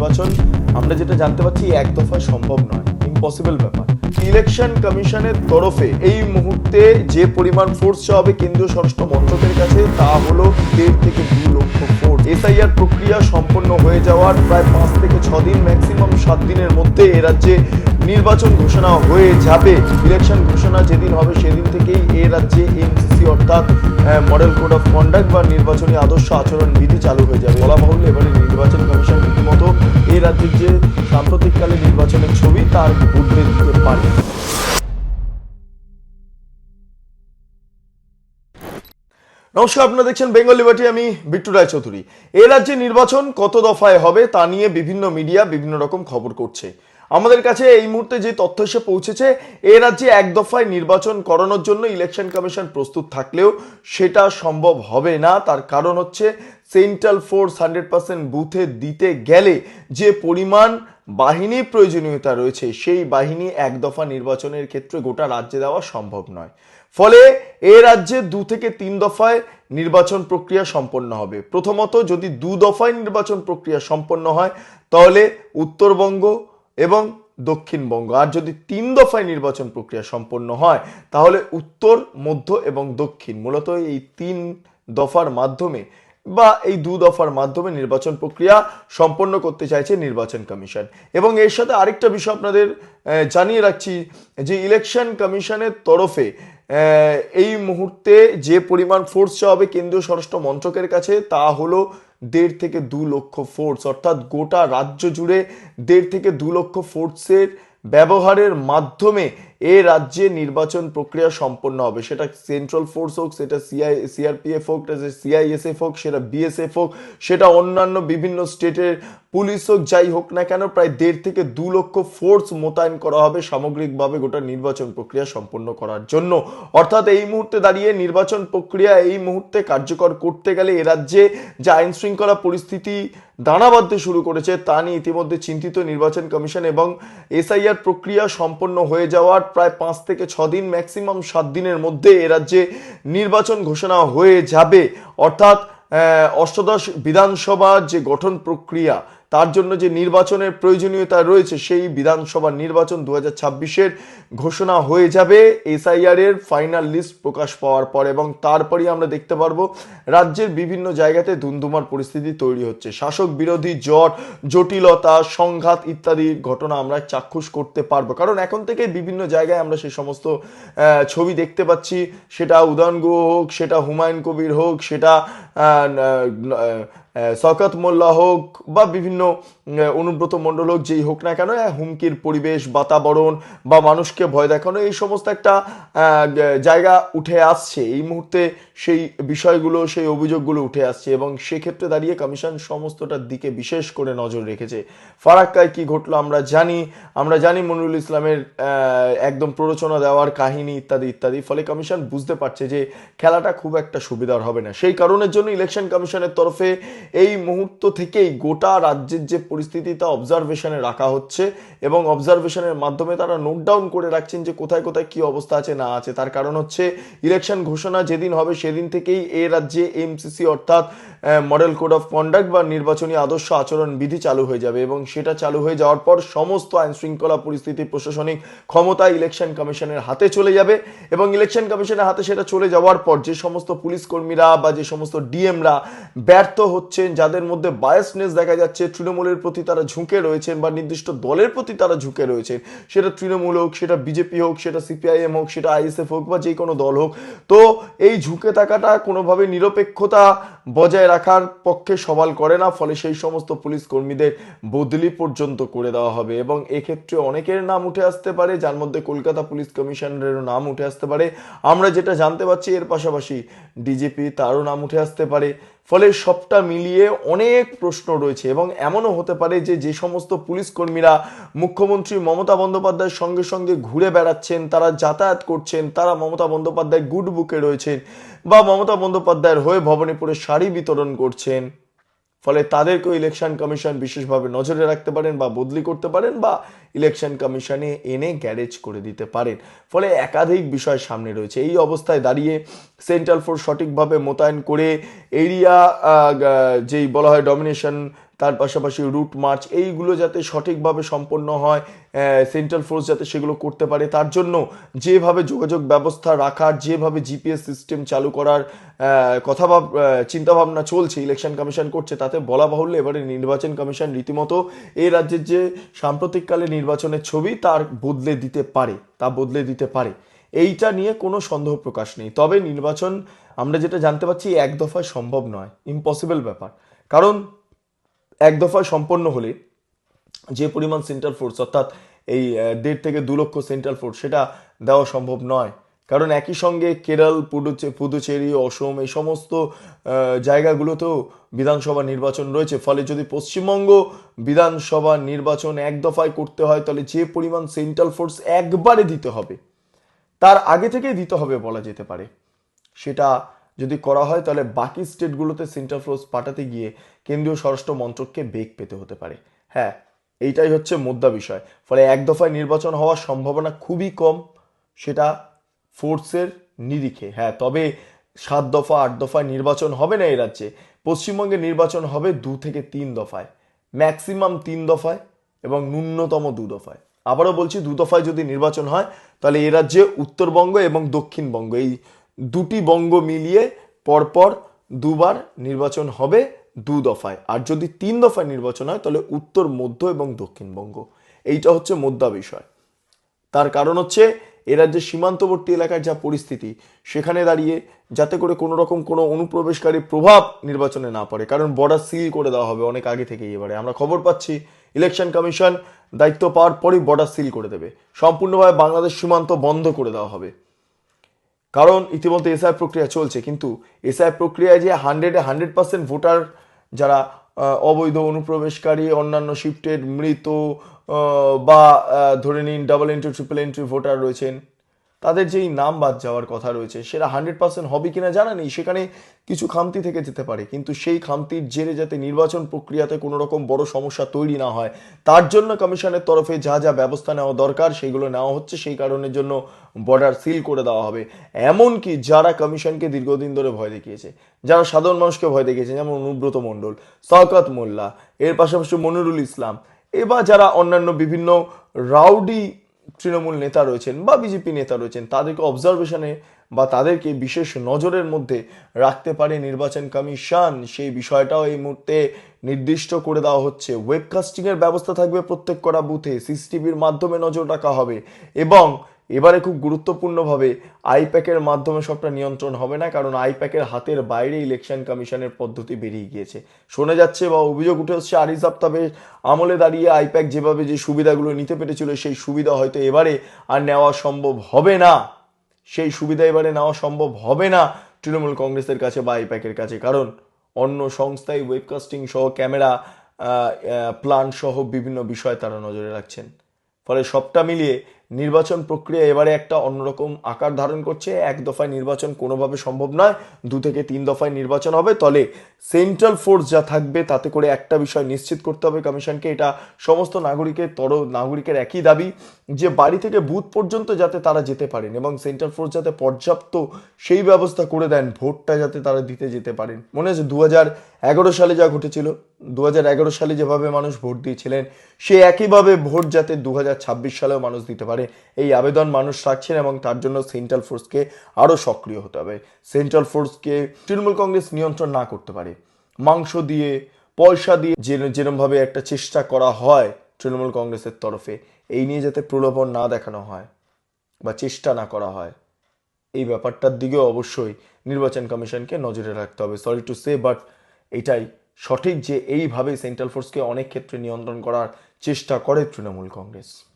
নির্বাচন, আমরা যেটা জানতে পারছি এক দফায় সম্ভব নয় ইম্পসিবল ব্যাপার। ইলেকশন কমিশনের তরফে এই মুহূর্তে যে পরিমাণ ফোর্স চাওয়া হবে কেন্দ্রীয় স্বরাষ্ট্র মন্ত্রকের কাছে, তা হলো দেড় থেকে দু লক্ষ ফোর্স এসআইআর প্রক্রিয়া সম্পন্ন হয়ে যাওয়ার প্রায় পাঁচ থেকে ছ দিন ম্যাক্সিমাম সাত দিনের মধ্যে এ রাজ্যে নির্বাচন ঘোষণা হয়ে যাবে। ইলেকশন ঘোষণা যেদিন হবে, সেদিন থেকেই এ রাজ্যে এমসিসি অর্থাৎ মডেল কোড অফ কন্ডাক্ট বা নির্বাচনী আদর্শ আচরণ বিধি চালু হয়ে যাবে। বলা বাহুল্য এবারে নির্বাচন কমিশন রীতিমতো এই রাজ্যের যে সাম্প্রতিককালে নির্বাচনের ছবি, তার বদলে দিতে পারে। নমস্কার, আপনারা দেখছেন বেঙ্গল লিবার্টি, আমি বিট্টু রায় চৌধুরী এ রাজ্যে নির্বাচন কত দফায় হবে তা নিয়ে বিভিন্ন মিডিয়া বিভিন্ন রকম খবর করছে। আমাদের কাছে এই মুহূর্তে যে তথ্য এসে পৌঁছেছে, এ রাজ্যে এক দফায় নির্বাচন করানোর জন্য ইলেকশন কমিশন প্রস্তুত থাকলেও সেটা সম্ভব হবে না। তার কারণ হচ্ছে সেন্ট্রাল ফোর্স হান্ড্রেড পার্সেন্ট বুথে দিতে গেলে যে পরিমাণ বাহিনীর প্রয়োজনীয়তা রয়েছে, সেই বাহিনী এক দফা নির্বাচনের ক্ষেত্রে গোটা রাজ্যে দেওয়া সম্ভব নয়। ফলে এ রাজ্যে দু থেকে তিন দফায় নির্বাচন প্রক্রিয়া সম্পন্ন হবে। প্রথমত, যদি দু দফায় নির্বাচন প্রক্রিয়া সম্পন্ন হয়, তাহলে উত্তরবঙ্গ এবং দক্ষিণবঙ্গ। আর যদি তিন দফায় নির্বাচন প্রক্রিয়া সম্পন্ন হয়, তাহলে উত্তর, মধ্য এবং দক্ষিণ, মূলত এই তিন দফার মাধ্যমে বা এই দু দফার মাধ্যমে নির্বাচন প্রক্রিয়া সম্পন্ন করতে চাইছে নির্বাচন কমিশন। এবং এর সাথে আরেকটা বিষয় আপনাদের জানিয়ে রাখছি যে ইলেকশন কমিশনের তরফে এই মুহূর্তে যে পরিমাণ ফোর্স চাওয়া হবে কেন্দ্রীয় স্বরাষ্ট্র মন্ত্রকের কাছে, তা হলো দেড় থেকে দু লক্ষ ফোর্স অর্থাৎ গোটা রাজ্য জুড়ে দেড় থেকে দু লক্ষ ফোর্সের ব্যবহারের মাধ্যমে এ রাজ্যে নির্বাচন প্রক্রিয়া সম্পন্ন হবে। সেটা সেন্ট্রাল ফোর্স হোক, সেটা সিআই সিআরপিএফ হোক সিআইএসএফ হোক, সেটা বিএসএফ হোক, সেটা অন্যান্য বিভিন্ন স্টেটের পুলিশ হোক, যাই হোক না কেন, প্রায় দেড় থেকে দু লক্ষ ফোর্স মোতায়েন করা হবে সামগ্রিকভাবে গোটা নির্বাচন প্রক্রিয়া সম্পন্ন করার জন্য। অর্থাৎ এই মুহূর্তে দাঁড়িয়ে নির্বাচন প্রক্রিয়া এই মুহূর্তে কার্যকর করতে গেলে এ রাজ্যে যে আইন শৃঙ্খলা পরিস্থিতি দানা শুরু করেছে, তা নিয়ে ইতিমধ্যে চিন্তিত নির্বাচন কমিশন এবং এসআইআর প্রক্রিয়া সম্পন্ন হয়ে যাওয়ার প্রায় পাঁচ থেকে ছ দিন ম্যাক্সিমাম সাত দিনের মধ্যে এ রাজ্যে নির্বাচন ঘোষণা হয়ে যাবে। অর্থাৎ অষ্টাদশ বিধানসভার যে গঠন প্রক্রিয়া তার জন্য যে নির্বাচনের প্রয়োজনীয়তা রয়েছে, সেই বিধানসভা নির্বাচন দু হাজার ঘোষণা হয়ে যাবে এসআইআর এর ফাইনাল লিস্ট প্রকাশ পাওয়ার পর এবং তারপরই আমরা দেখতে পারব রাজ্যের বিভিন্ন জায়গাতে ধুমধুমার পরিস্থিতি তৈরি হচ্ছে। শাসক বিরোধী জট, জটিলতা, সংঘাত ইত্যাদি ঘটনা আমরা চাক্ষুষ করতে পারব। কারণ এখন থেকে বিভিন্ন জায়গায় আমরা সেই সমস্ত ছবি দেখতে পাচ্ছি। সেটা উদয়ন গুহ হোক, সেটা হুমায়ুন কবির হোক, সেটা শওকত মোল্লা হোক বা বিভিন্ন অনুব্রত মণ্ডল হোক যেই হোক না কেন আহ, হুমকির পরিবেশ বাতাবরণ বা মানুষকে ভয় দেখানো এই সমস্ত একটা জায়গা উঠে আসছে। এই মুহূর্তে সেই বিষয়গুলো সেই অভিযোগগুলো উঠে আসছে এবং সেক্ষেত্রে দাঁড়িয়ে কমিশন সমস্তটার দিকে বিশেষ করে নজর রেখেছে। ফারাক্কায় কি ঘটলো আমরা জানি আমরা জানি মনিরুল ইসলামের একদম প্ররোচনা দেওয়ার কাহিনী ইত্যাদি ইত্যাদি ফলে কমিশন বুঝতে পারছে যে খেলাটা খুব একটা সুবিধার হবে না। সেই কারণের জন্য ইলেকশন কমিশনের তরফে এই মুহূর্ত থেকেই গোটা রাজ্যের যে পরিস্থিতি তা অবজারভেশনে রাখা হচ্ছে এবং অবজারভেশনের মাধ্যমে তারা নোট ডাউন করে রাখছেন যে কোথায় কোথায় কি অবস্থা আছে, না আছে। তার কারণ হচ্ছে ইলেকশন ঘোষণা যেদিন হবে সেদিন থেকেই এ রাজ্যে এমসিসি অর্থাৎ মডেল কোড অফ কন্ডাক্ট বা নির্বাচনী আদর্শ আচরণ বিধি চালু হয়ে যাবে এবং সেটা চালু হয়ে যাওয়ার পর সমস্ত আইন শৃঙ্খলা পরিস্থিতি, প্রশাসনিক ক্ষমতা ইলেকশন কমিশনের হাতে চলে যাবে এবং ইলেকশন কমিশনের হাতে সেটা চলে যাওয়ার পর যে সমস্ত পুলিশ কর্মীরা বা যে সমস্ত ডিএমরা ব্যর্থ হচ্ছেন, যাদের মধ্যে বায়াসনেস দেখা যাচ্ছে, তৃণমূলের প্রতি তারা ঝুঁকে রয়েছেন বা নির্দিষ্ট দলের প্রতি তারা ঝুঁকে রয়েছেন। সেটা তৃণমূল হোক, সেটা বিজেপি হোক, সেটা সিপিআইএম হোক, সেটা আইএসএফ হোক বা যে কোনো দল হোক। তো এই ঝুঁকে থাকাটা কোনোভাবে নিরপেক্ষতা বজায় রাখার পক্ষে সওয়াল করে না, ফলে সেই সমস্ত পুলিশ কর্মীদের বদলি পর্যন্ত করে দেওয়া হবে। এবং এক্ষেত্রে অনেকের নাম উঠে আসতে পারে, যার মধ্যে কলকাতা পুলিশ কমিশনারেরও নাম উঠে আসতে পারে। আমরা যেটা জানতে পারছি, এর পাশাপাশি ডিজিপি তারও নাম উঠে আসতে পারে। ফলে সবটা মিলিয়ে অনেক প্রশ্ন রয়েছে, এবং এমনও হতে পারে যে যে সমস্ত পুলিশ কর্মীরা মুখ্যমন্ত্রী মমতা বন্দ্যোপাধ্যায়ের সঙ্গে সঙ্গে ঘুরে বেড়াচ্ছেন, তারা যাতায়াত করছেন, তারা মমতা বন্দ্যোপাধ্যায় গুড বুকে রয়েছেন। বা মমতা বন্দ্যোপাধ্যায়ের হয়ে ভবানীপুরে শাড়ি বিতরণ করছেন, ফলে তাদেরকেও ইলেকশন কমিশন বিশেষভাবে নজরে রাখতে পারেন বা বদলি করতে পারেন বা ইলেকশন কমিশনে এনে গ্যারেজ করে দিতে পারেন। ফলে একাধিক বিষয় সামনে রয়েছে। এই অবস্থায় দাঁড়িয়ে সেন্ট্রাল ফোর্স সঠিকভাবে মোতায়েন করে এরিয়া যেই বলা হয় ডমিনেশন তার পাশাপাশি রুট মার্চ এইগুলো যাতে সঠিকভাবে সম্পন্ন হয় সেন্ট্রাল ফোর্স যাতে সেগুলো করতে পারে, তার জন্য যেভাবে যোগাযোগ ব্যবস্থা রাখার, যেভাবে জিপিএস সিস্টেম চালু করার কথা ভাব চিন্তাভাবনা চলছে ইলেকশন কমিশন করছে, তাতে বলা বাহুল্য এবারে নির্বাচন কমিশন রীতিমতো এই রাজ্যের যে সাম্প্রতিককালে নির্বাচনের ছবি, তার বদলে দিতে পারে, তা বদলে দিতে পারে। এইটা নিয়ে কোনো সন্দেহ প্রকাশ নেই। তবে নির্বাচন, আমরা যেটা জানতে পারছি, এক দফায় সম্ভব নয়। ইম্পসিবল ব্যাপার। কারণ এক দফায় সম্পন্ন হলে যে পরিমাণ সেন্ট্রাল ফোর্স অর্থাৎ এই দেড় থেকে দু লক্ষ সেন্ট্রাল ফোর্স সেটা দেওয়া সম্ভব নয়। কারণ একই সঙ্গে কেরল, পুডুচে, পুদুচেরি, অসম এই সমস্ত জায়গাগুলোতেও বিধানসভা নির্বাচন রয়েছে। ফলে যদি পশ্চিমবঙ্গ বিধানসভা নির্বাচন এক দফায় করতে হয়, তাহলে যে পরিমাণ সেন্ট্রাল ফোর্স একবারে দিতে হবে, তার আগে থেকেই দিতে হবে বলা যেতে পারে। সেটা যদি করা হয়, তাহলে বাকি স্টেটগুলোতে সেন্ট্রাল ফোর্স পাঠাতে গিয়ে কেন্দ্রীয় স্বরাষ্ট্র মন্ত্রককে বেগ পেতে হতে পারে। হ্যাঁ এইটাই হচ্ছে মুদ্রা বিষয়। ফলে এক দফায় নির্বাচন হওয়ার সম্ভাবনা খুবই কম, সেটা ফোর্সের নিরিখে। হ্যাঁ তবে সাত দফা, আট দফায় নির্বাচন হবে না এই রাজ্যে। পশ্চিমবঙ্গে নির্বাচন হবে দু থেকে তিন দফায় ম্যাক্সিমাম তিন দফায় এবং ন্যূনতম দু দফায়। আবারও বলছি, দু দফায় যদি নির্বাচন হয়, তাহলে এ রাজ্যে উত্তরবঙ্গ এবং দক্ষিণবঙ্গ, এই দুটি বঙ্গ মিলিয়ে পরপর দুবার নির্বাচন হবে দু দফায়। আর যদি তিন দফায় নির্বাচন হয়, তাহলে উত্তর, মধ্য এবং দক্ষিণবঙ্গ এইটা হচ্ছে মোদ্দা বিষয়। তার কারণ হচ্ছে, এ রাজ্যের সীমান্তবর্তী এলাকার যা পরিস্থিতি, সেখানে দাঁড়িয়ে যাতে করে কোনো রকম কোনো অনুপ্রবেশকারী প্রভাব নির্বাচনে না পড়ে, কারণ বর্ডার সিল করে দেওয়া হবে অনেক আগে থেকেই এবারে। আমরা খবর পাচ্ছি ইলেকশন কমিশন দায়িত্ব পাওয়ার পরই বর্ডার সিল করে দেবে। সম্পূর্ণভাবে বাংলাদেশ সীমান্ত বন্ধ করে দেওয়া হবে। কারণ ইতিমধ্যে এসআই প্রক্রিয়া চলছে, কিন্তু এসআই প্রক্রিয়ায় যে হান্ড্রেডে হান্ড্রেড পার্সেন্ট ভোটার যারা অবৈধ অনুপ্রবেশকারী, অন্যান্য শিফটেড মৃত বা ধরে নিন double entry triple entry voter রয়েছেন তাদের যেই নাম বাদ যাওয়ার কথা রয়েছে, সেটা হান্ড্রেড পার্সেন্ট হবে কিনা জানা নেই, সেখানে কিছু খামতি থেকে যেতে পারে। কিন্তু সেই খামতির জেরে যাতে নির্বাচন প্রক্রিয়াতে কোনো রকম বড় সমস্যা তৈরি না হয়, তার জন্য কমিশনের তরফে যা যা ব্যবস্থা নেওয়া দরকার সেইগুলো নেওয়া হচ্ছে, সেই কারণের জন্য বর্ডার সিল করে দেওয়া হবে। এমনকি যারা কমিশনকে দীর্ঘদিন ধরে ভয় দেখিয়েছে, যারা সাধারণ মানুষকে ভয় দেখিয়েছে, যেমন অনুব্রত মণ্ডল শওকত মোল্লা, এর পাশাপাশি মনিরুল ইসলাম, এবার যারা অন্যান্য বিভিন্ন রাউডি তৃণমূল নেতা রয়েছেন বা বিজেপি নেতা রয়েছেন, তাদেরকে অবজারভেশনে বা তাদেরকে বিশেষ নজরের মধ্যে রাখতে পারে নির্বাচন কমিশন। সেই বিষয়টাও এই মুহূর্তে নির্দিষ্ট করে দেওয়া হচ্ছে। ওয়েবকাস্টিংয়ের ব্যবস্থা থাকবে প্রত্যেক করা বুথে সিসিটিভির মাধ্যমে নজর রাখা হবে। এবং এবারে খুব গুরুত্বপূর্ণভাবে আইপ্যাকের মাধ্যমে সবটা নিয়ন্ত্রণ হবে না, কারণ আইপ্যাকের হাতের বাইরে ইলেকশন কমিশনের পদ্ধতি বেরিয়ে গিয়েছে। শোনা যাচ্ছে বা অভিযোগ উঠে হচ্ছে আরিজ আফতাবের আমলে দাঁড়িয়ে আইপ্যাক যেভাবে যে সুবিধাগুলো নিতে পেরেছিল, সেই সুবিধা হয়তো এবারে আর নেওয়া সম্ভব হবে না। সেই সুবিধা এবারে নেওয়া সম্ভব হবে না তৃণমূল কংগ্রেসের কাছে বা আইপ্যাকের কাছে, কারণ অন্য সংস্থায় ওয়েবকাস্টিং সহ ক্যামেরা প্ল্যান সহ বিভিন্ন বিষয় তারা নজরে রাখছেন। ফলে সবটা মিলিয়ে নির্বাচন প্রক্রিয়া এবারে একটা অন্যরকম আকার ধারণ করছে। এক দফায় নির্বাচন কোনোভাবে সম্ভব নয়, দু থেকে তিন দফায় নির্বাচন হবে। তলে সেন্ট্রাল ফোর্স যা থাকবে তাতে করে একটা বিষয় নিশ্চিত করতে হবে কমিশনকে, এটা সমস্ত নাগরিকের তর, নাগরিকের একই দাবি যে বাড়ি থেকে বুথ পর্যন্ত যাতে তারা যেতে পারেন এবং সেন্ট্রাল ফোর্স যাতে পর্যাপ্ত সেই ব্যবস্থা করে দেন, ভোটটা যাতে তারা দিতে যেতে পারেন। মনে আছে দু এগারো সালে যা ঘটেছিল দু এগারো সালে যেভাবে মানুষ ভোট দিয়েছিলেন, সে একইভাবে ভোট যাতে দু সালেও মানুষ দিতে পারে, এই আবেদন মানুষ রাখছেন এবং তার জন্য সেন্ট্রাল ফোর্সকে আরও সক্রিয় হতে হবে। সেন্ট্রাল ফোর্সকে তৃণমূল কংগ্রেস নিয়ন্ত্রণ না করতে পারে। মাংস দিয়ে, পয়সা দিয়ে যে যেরমভাবে একটা চেষ্টা করা হয় তৃণমূল কংগ্রেসের তরফে, এই নিয়ে যাতে প্রলোভন না দেখানো হয় বা চেষ্টা না করা হয়, এই ব্যাপারটার দিকেও অবশ্যই নির্বাচন কমিশনকে নজরে রাখতে হবে। সরি টু সে বাট এটাই সঠিক যে এইভাবে সেন্ট্রাল ফোর্সকে অনেক ক্ষেত্রে নিয়ন্ত্রণ করার চেষ্টা করে তৃণমূল কংগ্রেস।